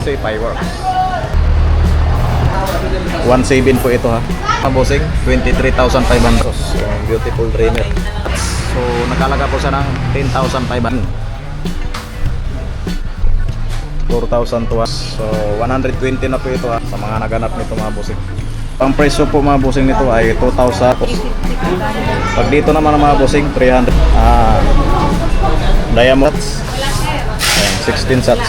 Say fireworks. 1.7 po ito ha. Ang bossing, 23,500. Yung beautiful dreamer. So, nakalaga po siya ng 10,500. 4,000 to So, 120 na po ito ha, sa mga naganap nito mga bossing. Ang presyo po mga bossing nito ay 2,000. Pag dito naman mga bossing, 300. Ah, diamonds. Ayan, 16 sets.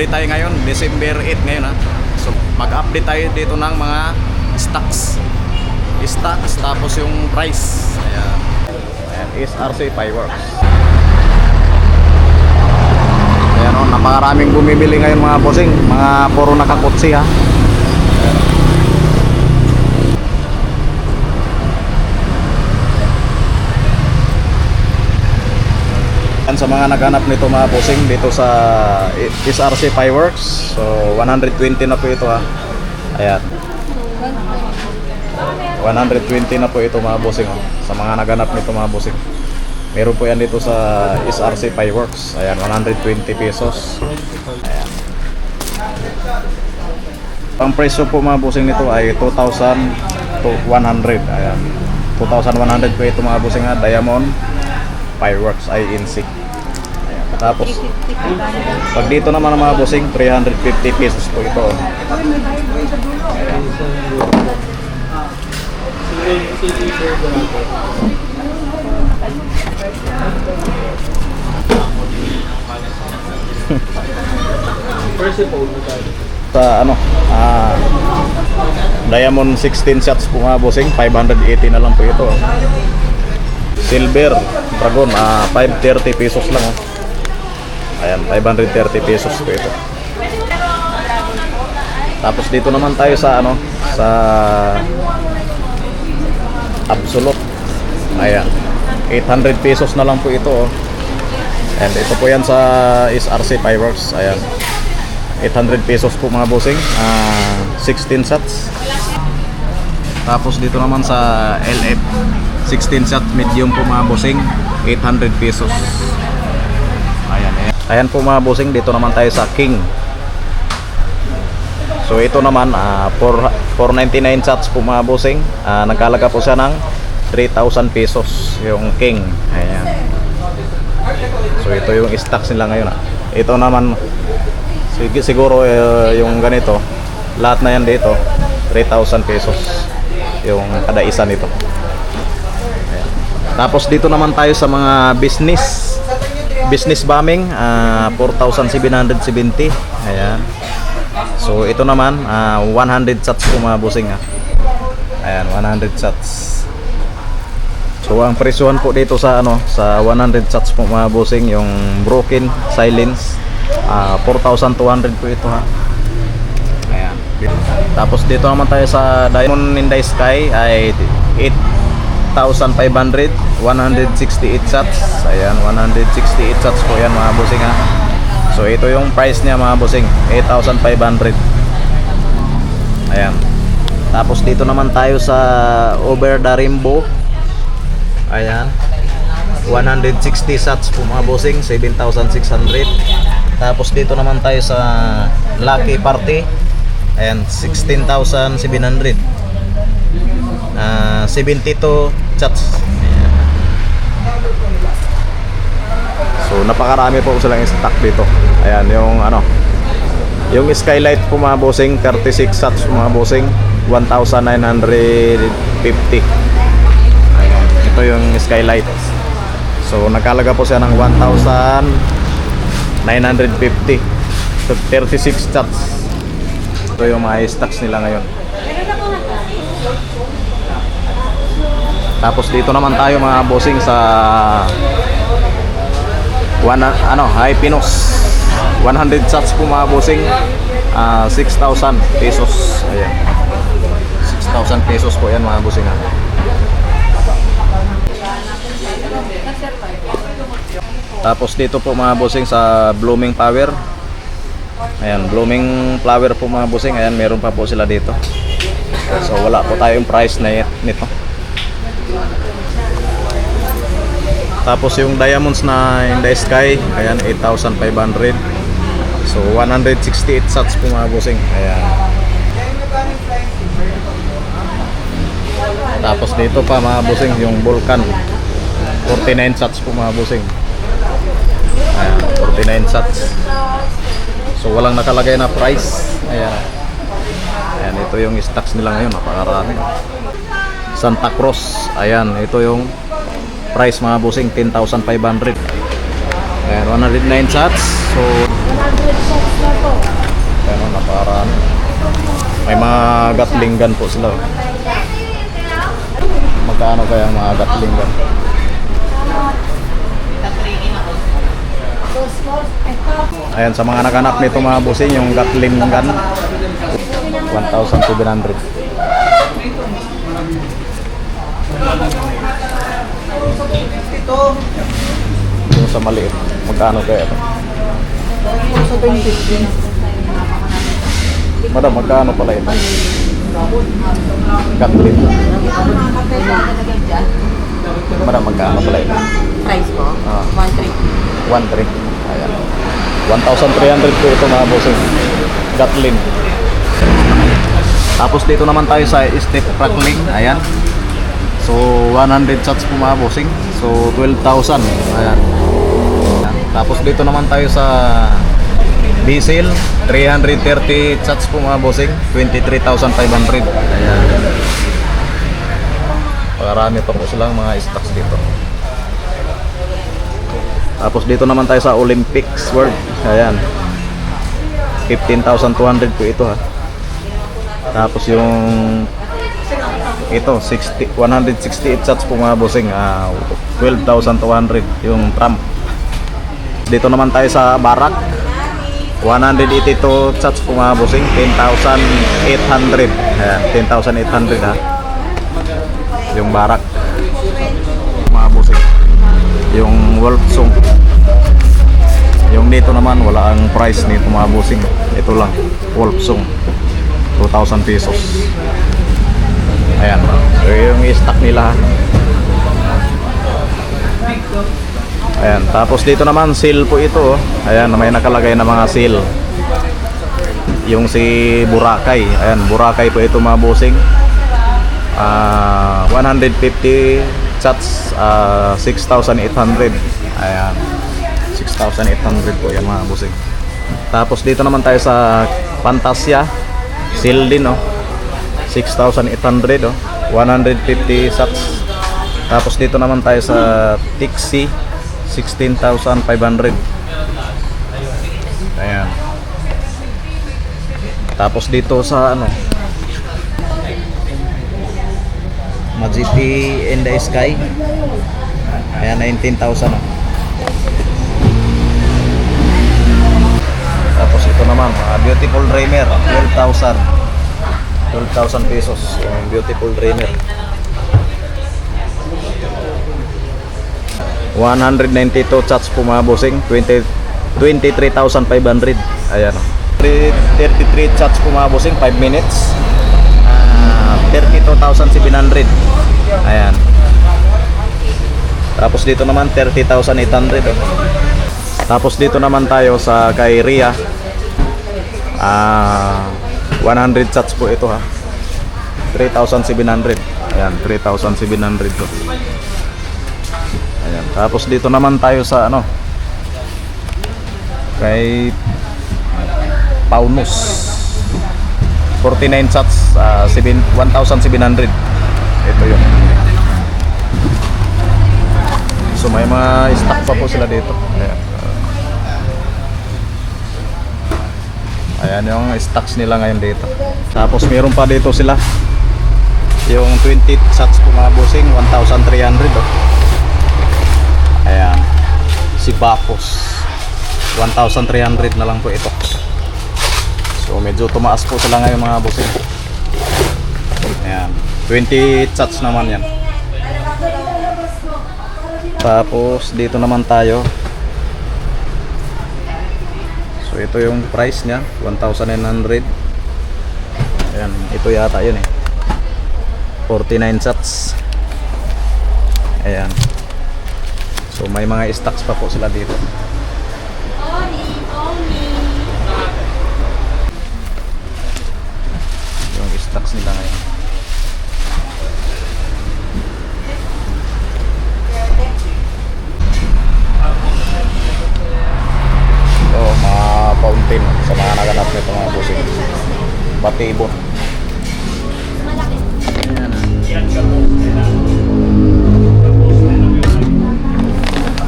Mag-update tayo ngayon, December 8 ngayon ha. So mag-update tayo dito ng mga stocks. Stocks tapos yung price. Ayan. Ayan, SRC Fireworks. Ayan o, napakaraming bumibili ngayon mga bossing. Mga puro nakakutsi ha. Sa mga naghanap nito mga bossing dito sa SRC Fireworks. So 120 na po ito ha. Ayan. 120 na po ito mga bossing oh. Sa mga naghanap nito mga bossing. Meron po yan dito sa SRC Fireworks. Ayan, 120 pesos. Ayan. Ang presyo po mga bossing nito ay 2,000 to 100. Ayan. 2,100 po ito mga bossing ha. Diamond Fireworks INC. Tapos, pag dito naman ang mga bossing, 350 pesos po ito. Sa ano, ah, Diamond 16 shots po mga bossing, 580 na lang po ito. Silver Dragon, ah, 530 pesos lang. Oh. Ayan, 530 pesos po ito. Tapos dito naman tayo sa ano, sa Absolute. Ayan. 800 pesos na lang po ito. Oh. And ito po yan sa SRC Fireworks. Ayan. 800 pesos po mga bossing. Ah, 16 sets. Tapos dito naman sa LF 16 set medium po mga bossing 800 pesos. Ayan, po mga bossing dito naman tayo sa King. So ito naman ah, 4 499 sets po mga bossing. Ah, nagkalaga po siya ng 3,000 pesos yung King. Ayan. So ito yung stocks nila ngayon. ah. Ito naman sig- siguro eh, yung ganito lahat na yan dito 3,000 pesos yung kada isa nito. Ayan. Tapos dito naman tayo sa mga business business bombing ah, 4,770 ayan. So ito naman ah, 100 sats po mga busing ha. ayan 100 sats so ang presyohan po dito sa ano sa 100 sats po mga yung broken silence. Ah, 4,200 po ito ha. Ayan. Tapos dito naman tayo sa Diamond in the Sky ay 8,500 168 sats ayan 168 sats po yan mga busing ha. So ito yung price niya mga busing 8,500 ayan. Tapos dito naman tayo sa over the rainbow. Ayan. 160 sats po mga busing 7,600 tapos dito naman tayo sa lucky party. Ayan 16,700 Ah, 72 chats. Ayan. So napakarami po silang stock dito. Ayan yung ano. Yung skylight po mga bossing 36 sats mga bossing 1950. Ayan. Ito yung skylight. So nagkalaga po siya ng 1950. So 36 chats. Ito yung mga stocks nila ngayon. Tapos dito naman tayo mga bossing sa one, ano, High Pinos 100 sats po mga bossing ah, 6,000 pesos ayan 6,000 pesos po yan mga bossing ha. Tapos dito po mga bossing sa Blooming Power Ayan, blooming flower po mga bossing. Ayan, meron pa po sila dito. So wala po tayong price na nito. Tapos yung diamonds na in the sky, ayan, 8,500. So, 168 sats po mga bossing. Ayan. Tapos dito pa mga bossing, yung Vulcan. 49 sats po mga bossing. Ayan, 49 sats. So, walang nakalagay na price. Ayan. Ayan, ito yung stocks nila ngayon. Napakarami. Santa Cruz. Ayan, ito yung price mga bossing. 10,500. Ayan, 109 sats. So, 100 shots po. Ayan, oh, napakarami. May mga gatling gun po sila. Magkano kaya ang mga gatling gun? Ayan, sa mga naganap nito mga bossing, yung gatling gun. 1,700. Yung sa maliit, magkano kaya ito? Madam, magkano pala ito? Gatling. Madam, magkano pala ito? Price po? Ah. 1.3. 1.3. Ayan. 1,300 po ito mga bossing. Gatlin. Tapos dito naman tayo sa step crackling. Ayan. So 100 shots po mga bossing. So 12,000. Ayan. Tapos dito naman tayo sa diesel. 330 shots po mga bossing. 23,500. Ayan. Marami pa po silang mga stocks dito. Tapos dito naman tayo sa Olympics World. Ayan. 15,200 po ito ha. Tapos yung ito 60 168 shots po mga bossing ah, 12,200 yung Trump. Dito naman tayo sa Barak. 182 shots po mga bossing 10,800. Ayan, 10,800 ha. Yung Barak. Mga bossing yung Wolfsong yung dito naman wala ang price nito mga bossing ito lang Wolfsong 2,000 pesos ayan. So yung stock nila. Ayan. Tapos dito naman seal po ito. Ayan may nakalagay na mga seal. Yung si Boracay. Ayan Boracay po ito mga bossing. Ah, 150 chats ah, 6,800 ayan. 6,800 po yan mga busing tapos dito naman tayo sa Fantasia. Seal din oh 6,800 oh 150 sats tapos dito naman tayo sa Tixi 16,500 ayan tapos dito sa ano Majipi in the sky. Ayan, 19,000. oh. Tapos ito naman, ah, beautiful dreamer, 12,000. 12,000 pesos. Yung beautiful dreamer. 192 chats po mga bossing, 20 23,500. Ayan. oh. 33 chats po mga bossing, 5 minutes. Ah, 32,700. Ayan. Tapos dito naman 30,800. oh. Tapos dito naman tayo sa kay Ria. Ah, 100 chats po ito ha. 3,700. Ayan, 3,700 to. Ayan. Tapos dito naman tayo sa ano? Kay Paunus. 49 shots, uh, 7, 1,700. Ito yun. So may mga stock pa po sila dito. Ayan. Ayan yung stocks nila ngayon dito. Tapos meron pa dito sila. Yung 20 shots po mga bossing, 1,300 oh. Ayan. Si Bapos. 1,300 na lang po ito. So medyo tumaas po sila ngayon mga bossing. Ayan. 20 chats naman yan. Tapos dito naman tayo. So ito yung price niya, 1,900. Ayan, ito yata yun eh. 49 chats. Ayan. So may mga stocks pa po sila dito. Yung stocks nila ngayon. Ito, mga fountain sa mga naganap nito mga busing. Batibon.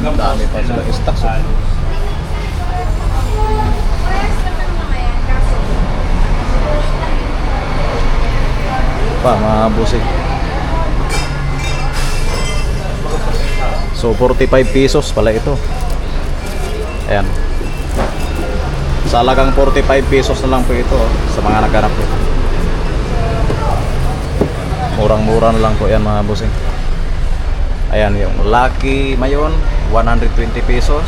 Ang dami pa sila stocks. Oh. Pa, mga busing. So, 45 pesos pala ito. Ayan. Sa halagang 45 pesos na lang po ito oh, sa mga naghanap po. Murang-mura na lang po yan mga busing. Ayan yung Lucky Mayon 120 pesos.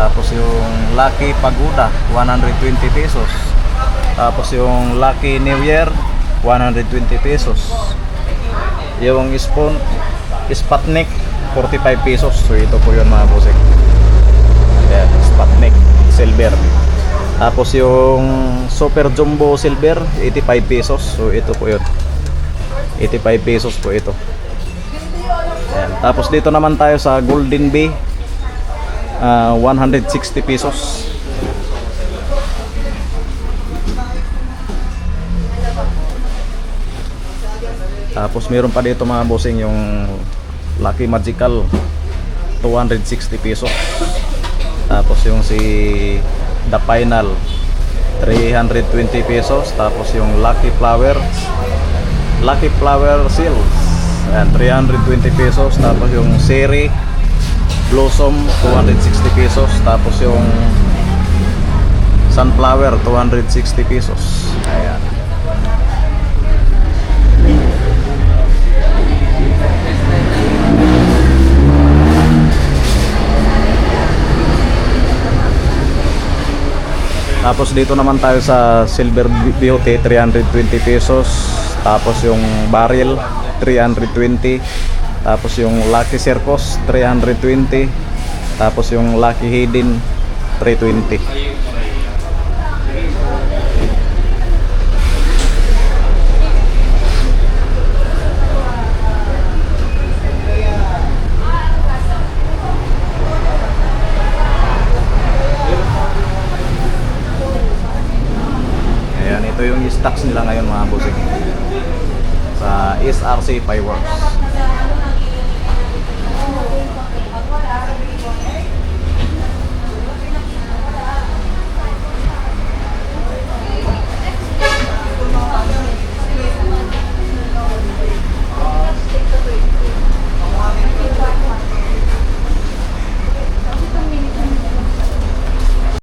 Tapos yung Lucky Pagoda 120 pesos. Tapos yung Lucky New Year 120 pesos. Yung spoon Sputnik 45 pesos. So ito po yun mga busing. Ayan, Sputnik Silver. Tapos yung Super Jumbo Silver 85 pesos. So ito po yun. 85 pesos po ito. Ayan. Tapos dito naman tayo sa Golden Bay. ah, 160 pesos. Tapos meron pa dito mga bossing yung Lucky Magical 260 pesos. Tapos yung si The Final 320 pesos. Tapos yung Lucky Flower Lucky Flower Seals and 320 pesos. Tapos yung Seri Blossom 260 pesos. Tapos yung Sunflower 260 pesos. Ayan. Tapos dito naman tayo sa Silver Beauty 320 pesos. Tapos yung Barrel 320. Tapos yung Lucky Circus 320. Tapos yung Lucky Hidden 320. stocks nila ngayon mga bossing eh. sa SRC Fireworks.